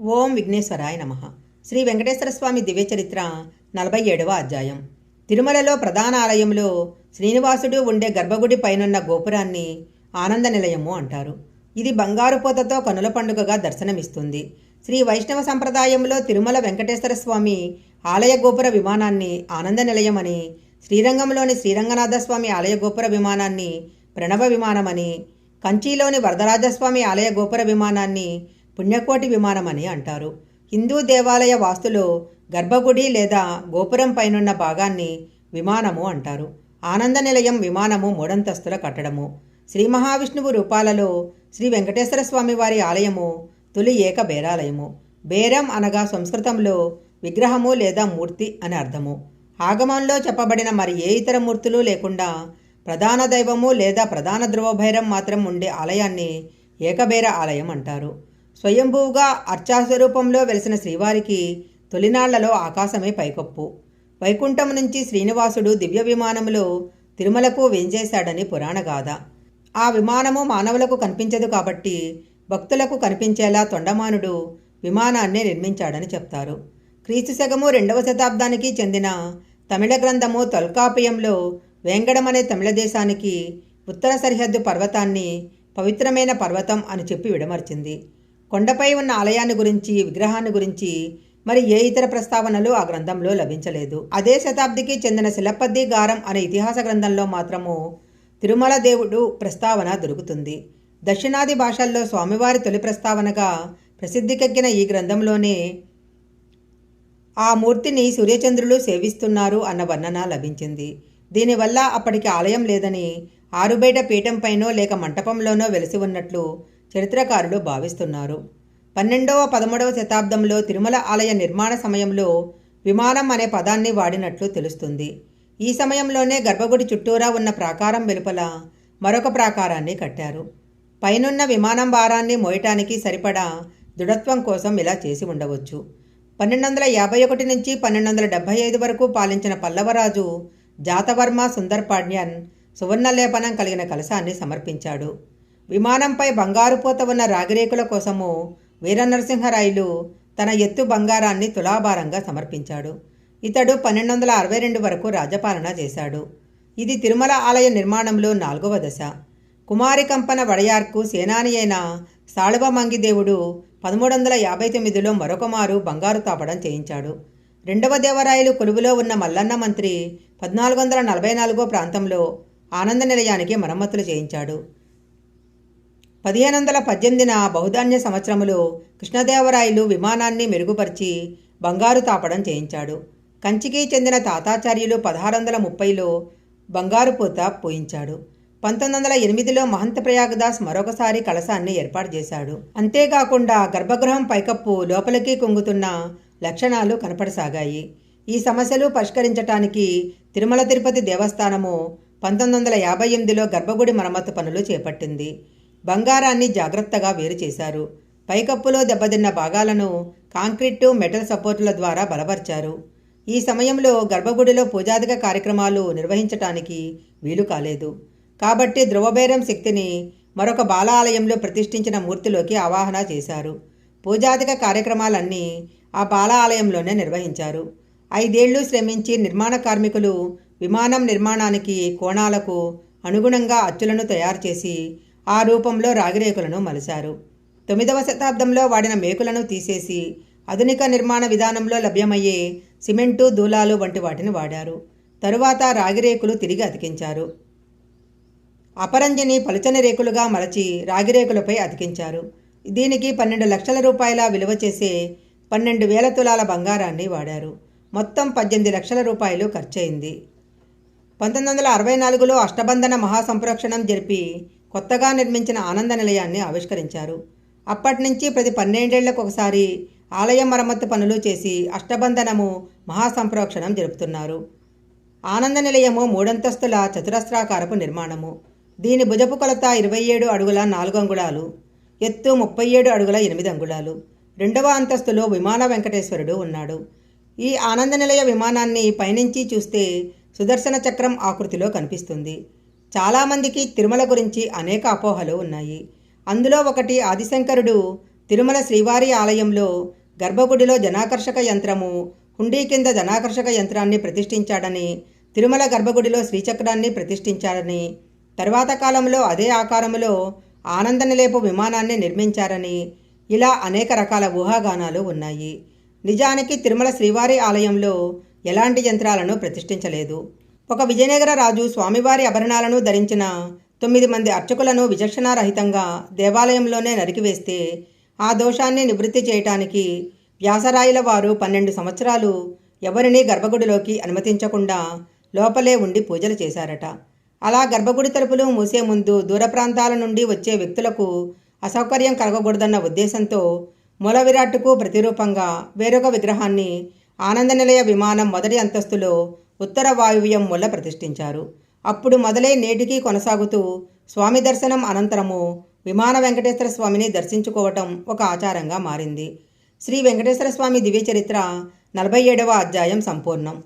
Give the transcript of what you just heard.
ఓం విఘ్నేశ్వరాయ నమ. శ్రీ వెంకటేశ్వర స్వామి దివ్యచరిత్ర నలభై ఏడవ అధ్యాయం. తిరుమలలో ప్రధాన ఆలయంలో శ్రీనివాసుడు ఉండే గర్భగుడి పైనున్న గోపురాన్ని ఆనంద నిలయము అంటారు. ఇది బంగారు పోతతో కనుల పండుగగా దర్శనమిస్తుంది. శ్రీ వైష్ణవ సంప్రదాయంలో తిరుమల వెంకటేశ్వర స్వామి ఆలయ గోపుర విమానాన్ని ఆనంద నిలయమని శ్రీరంగంలోని శ్రీరంగనాథ స్వామి ఆలయ గోపుర విమానాన్ని ప్రణవ విమానమని కంచిలోని వరదరాజస్వామి ఆలయ గోపుర విమానాన్ని పుణ్యకోటి విమానమని అంటారు. హిందూ దేవాలయ వాస్తులో గర్భగుడి లేదా గోపురం పైనున్న భాగాన్ని విమానము అంటారు. ఆనంద నిలయం విమానము మూడంతస్తుల కట్టడము. శ్రీ మహావిష్ణువు రూపాలలో శ్రీ వెంకటేశ్వర స్వామి వారి ఆలయము తొలి ఏక బేరాలయము బేరం అనగా సంస్కృతంలో విగ్రహము లేదా మూర్తి అని అర్థము. ఆగమంలో చెప్పబడిన మరి ఏ ఇతర మూర్తులు లేకుండా ప్రధాన దైవము లేదా ప్రధాన ధ్రువభైరం మాత్రం ఉండే ఆలయాన్ని ఏకబేర ఆలయం అంటారు. స్వయంభూగా అర్చాస్వరూపంలో వెలిసిన శ్రీవారికి తొలినాళ్ళలో ఆకాశమే పైకప్పు. వైకుంఠం నుంచి శ్రీనివాసుడు దివ్య విమానములో తిరుమలకు వేంచేశాడని పురాణగాథ ఆ విమానము మానవులకు కనిపించదు కాబట్టి భక్తులకు కనిపించేలా తొండమానుడు విమానాన్ని నిర్మించాడని చెప్తారు. క్రీస్తు శకము రెండవ శతాబ్దానికి చెందిన తమిళ గ్రంథము తొల్కాపయంలో వేంగడం అనే తమిళ దేశానికి ఉత్తర సరిహద్దు పర్వతాన్ని పవిత్రమైన పర్వతం అని చెప్పి విడమర్చింది. కొండపై ఉన్న ఆలయాన్ని గురించి విగ్రహాన్ని గురించి మరి ఏ ఇతర ప్రస్తావనలు ఆ గ్రంథంలో లభించలేదు. అదే శతాబ్దికి చెందిన శిలపద్ది గారం అనే ఇతిహాస గ్రంథంలో మాత్రము తిరుమల దేవుడు ప్రస్తావన దొరుకుతుంది. దక్షిణాది భాషల్లో స్వామివారి తొలి ప్రస్తావనగా ప్రసిద్ధికెక్కిన ఈ గ్రంథంలోనే ఆ మూర్తిని సూర్యచంద్రులు సేవిస్తున్నారు అన్న వర్ణన లభించింది. దీనివల్ల అప్పటికి ఆలయం లేదని ఆరుబయట పీఠంపైనో లేక మంటపంలోనో వెలిసి ఉన్నట్లు చరిత్రకారులు భావిస్తున్నారు. పన్నెండవ పదమూడవ శతాబ్దంలో తిరుమల ఆలయ నిర్మాణ సమయంలో విమానం అనే పదాన్ని వాడినట్లు తెలుస్తుంది. ఈ సమయంలోనే గర్భగుడి చుట్టూరా ఉన్న ప్రాకారం వెలుపల మరొక ప్రాకారాన్ని కట్టారు. పైనున్న విమానం భారాన్ని మోయటానికి సరిపడా దృఢత్వం కోసం ఇలా చేసి ఉండవచ్చు. పన్నెండు వందల యాభై ఒకటి నుంచి పన్నెండు వందల డెబ్బై ఐదు వరకు పాలించిన పల్లవరాజు జాతవర్మ సుందర్ పాడ్యన్ సువర్ణలేపనం కలిగిన కలశాన్ని సమర్పించాడు. విమానంపై బంగారు పూత ఉన్న రాగిరేకుల కోసము వీరనరసింహరాయలు తన ఎత్తు బంగారాన్ని తులాభారంగా సమర్పించాడు. ఇతడు పన్నెండు వందల అరవై రెండు వరకు రాజపాలన చేశాడు. ఇది తిరుమల ఆలయ నిర్మాణంలో నాలుగవ దశ. కుమారి కంపన వడయార్కు సేనాని అయిన సాళువ మంగిదేవుడు పదమూడు వందల యాభై తొమ్మిదిలో మరొకమారు బంగారు తాపడం చేయించాడు. రెండవ దేవరాయలు కొలువులో ఉన్న మల్లన్న మంత్రి పద్నాలుగు వందల నలభై నాలుగో ప్రాంతంలో ఆనంద నిలయానికి మరమ్మతులు చేయించాడు. పదిహేను వందల పద్దెనిమిదిన బహుధాన్య సంవత్సరములో కృష్ణదేవరాయలు విమానాన్ని మెరుగుపరిచి బంగారు తాపడం చేయించాడు. కంచికి చెందిన తాతాచార్యులు పదహారు వందల ముప్పైలో బంగారు పూత పోయించాడు. పంతొమ్మిది వందల ఎనిమిదిలో మహంత ప్రయాగదాస్ మరొకసారి కలశాన్ని ఏర్పాటు చేశాడు. అంతేకాకుండా గర్భగృహం పైకప్పు లోపలికి కుంగుతున్న లక్షణాలు కనపడసాగాయి. ఈ సమస్యలు పరిష్కరించటానికి తిరుమల తిరుపతి దేవస్థానము పంతొమ్మిది వందల యాభై ఎనిమిదిలో గర్భగుడి మరమ్మతు పనులు చేపట్టింది. బంగారాన్ని జాగ్రత్తగా వేరు చేశారు. పైకప్పులో దెబ్బతిన్న భాగాలను కాంక్రీటు మెటల్ సపోర్టుల ద్వారా బలపరిచారు. ఈ సమయంలో గర్భగుడిలో పూజాదిక కార్యక్రమాలు నిర్వహించటానికి వీలు కాలేదు. కాబట్టి ధ్రువబేరం శక్తిని మరొక బాలాలయంలో ప్రతిష్ఠించిన మూర్తిలోకి ఆవాహన చేశారు. పూజాదిక కార్యక్రమాలన్నీ ఆ బాలాలయంలోనే నిర్వహించారు. ఐదేళ్ళు శ్రమించి నిర్మాణ కార్మికులు విమానం నిర్మాణానికి కోణాలకు అనుగుణంగా అచ్చులను తయారు చేసి ఆ రూపంలో రాగిరేకులను మలిశారు. తొమ్మిదవ శతాబ్దంలో వాడిన మేకులను తీసేసి ఆధునిక నిర్మాణ విధానంలో లభ్యమయ్యే సిమెంటు దూలాలు వంటి వాటిని వాడారు. తరువాత రాగిరేకులు తిరిగి అతికించారు. అపరంజిని పలుచని రేకులుగా మలచి రాగిరేకులపై అతికించారు. దీనికి పన్నెండు లక్షల రూపాయల విలువ చేసే పన్నెండు వేల తులాల బంగారాన్ని వాడారు. మొత్తం పద్దెనిమిది లక్షల రూపాయలు ఖర్చయింది. పంతొమ్మిది వందల అరవై నాలుగులో అష్టబంధన మహాసంప్రోక్షణం జరిపి కొత్తగా నిర్మించిన ఆనంద నిలయాన్ని ఆవిష్కరించారు. అప్పటి నుంచి ప్రతి పన్నెండేళ్ళకు ఒకసారి ఆలయ మరమ్మత్తు పనులు చేసి అష్టబంధనము మహాసంప్రోక్షణం జరుపుతున్నారు. ఆనంద నిలయము మూడంతస్తుల చతురస్రాకారపు నిర్మాణము. దీని భుజపు కొలత ఇరవై ఏడు అడుగుల నాలుగు అంగుళాలు ఎత్తు ముప్పై ఏడు అడుగుల ఎనిమిది అంగుళాలు. రెండవ అంతస్తులో విమాన వెంకటేశ్వరుడు ఉన్నాడు. ఈ ఆనంద నిలయ విమానాన్ని పైనుంచి చూస్తే సుదర్శన చక్రం ఆకృతిలో కనిపిస్తుంది. చాలామందికి తిరుమల గురించి అనేక అపోహలు ఉన్నాయి. అందులో ఒకటి ఆదిశంకరుడు తిరుమల శ్రీవారి ఆలయంలో గర్భగుడిలో జనాకర్షక యంత్రము హుండీ కింద జనాకర్షక యంత్రాన్ని ప్రతిష్ఠించాడని తిరుమల గర్భగుడిలో శ్రీచక్రాన్ని ప్రతిష్ఠించారని తర్వాత కాలంలో అదే ఆకారంలో ఆనందనిలేపు విమానాన్ని నిర్మించారని ఇలా అనేక రకాల ఊహాగానాలు ఉన్నాయి. నిజానికి తిరుమల శ్రీవారి ఆలయంలో ఎలాంటి యంత్రాలను ప్రతిష్ఠించలేదు. ఒక విజయనగర రాజు స్వామివారి ఆభరణాలను ధరించిన తొమ్మిది మంది అర్చకులను విచక్షణారహితంగా దేవాలయంలోనే నరికివేస్తే ఆ దోషాన్ని నివృత్తి చేయటానికి వ్యాసరాయుల వారు పన్నెండు సంవత్సరాలు ఎవరినీ గర్భగుడిలోకి అనుమతించకుండా లోపలే ఉండి పూజలు చేశారట. అలా గర్భగుడి తలుపులు మూసే ముందు దూర ప్రాంతాల నుండి వచ్చే వ్యక్తులకు అసౌకర్యం కలగకూడదన్న ఉద్దేశంతో మూల విరాట్కు ప్రతిరూపంగా వేరొక విగ్రహాన్ని ఆనంద నిలయ విమానం మొదటి అంతస్తులో ఉత్తర వాయువ్యం వల్ల ప్రతిష్ఠించారు. అప్పుడు మొదలై నేటికి కొనసాగుతూ స్వామి దర్శనం అనంతరము విమాన వెంకటేశ్వర స్వామిని దర్శించుకోవటం ఒక ఆచారంగా మారింది. శ్రీ వెంకటేశ్వర స్వామి దివ్య చరిత్ర నలభై ఏడవ అధ్యాయం సంపూర్ణం.